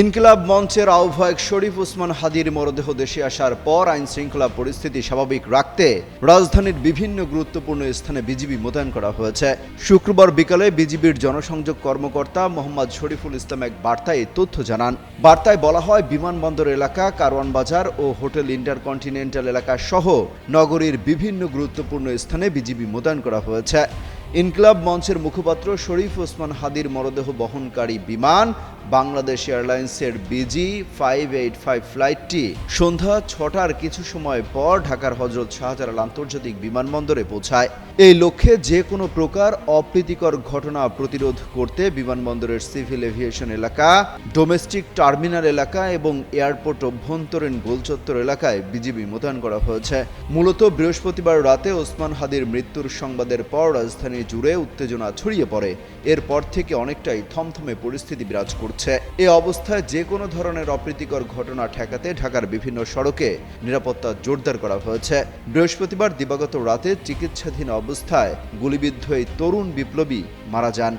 ইনকিলাব মঞ্চের আহ্বায়ক শরীফ ওসমান হাদির মরদেহ দেশে আসার পর আইন শৃঙ্খলা পরিস্থিতি স্বাভাবিক রাখতে রাজধানীর বিভিন্ন গুরুত্বপূর্ণ স্থানে বিজিবি মোতায়েন করা হয়েছে। শুক্রবার বিকালে বিজিবির জনসংযোগ কর্মকর্তা মোহাম্মদ শরীফুল ইসলাম এক বার্তায় তথ্য জানান। বার্তায় বলা হয়, বিমানবন্দর এলাকা, কারওয়ান বাজার ও হোটেল ইন্টারকন্টিনেন্টাল এলাকা সহ নগরীর বিভিন্ন গুরুত্বপূর্ণ স্থানে বিজিবি মোতায়েন করা হয়েছে। ইনকলাব মঞ্চের মুখপাত্র শরীফ ওসমান হাদির মরদেহ বহনকারী বিমান বাংলাদেশ এয়ারলাইন্সের বিজি ফাইভ এইট ফাইভ ফ্লাইটটি সন্ধ্যা ছটার কিছু সময় পর ঢাকার হজরত শাহজালাল আন্তর্জাতিক বিমানবন্দরে পৌঁছায়। এই লক্ষ্যে যে কোনো প্রকার অপ্রীতিকর ঘটনা প্রতিরোধ করতে বিমানবন্দরের সিভিল এভিয়েশন এলাকা, ডোমেস্টিক টার্মিনাল এলাকা এবং এয়ারপোর্ট অভ্যন্তরীণ গোলচত্বর এলাকায় বিজিবি মোতায়েন করা হয়েছে। মূলত বৃহস্পতিবার রাতে ওসমান হাদির মৃত্যুর সংবাদের পর রাজধানী জুড়ে উত্তেজনা ছড়িয়ে পড়ে। এরপর থেকে অনেকটাই থমথমে পরিস্থিতি বিরাজ করছে এ অবস্থায় যে কোনো ধরনের অপ্রীতিকর ঘটনা ঠেকাতে ঢাকার বিভিন্ন সড়কে নিরাপত্তা জোরদার করা হয়েছে। বৃহস্পতিবার দিবাগত রাতে চিকিৎসাধীন অবস্থায় গুলিবিদ্ধ এই তরুণ বিপ্লবী মারা যান।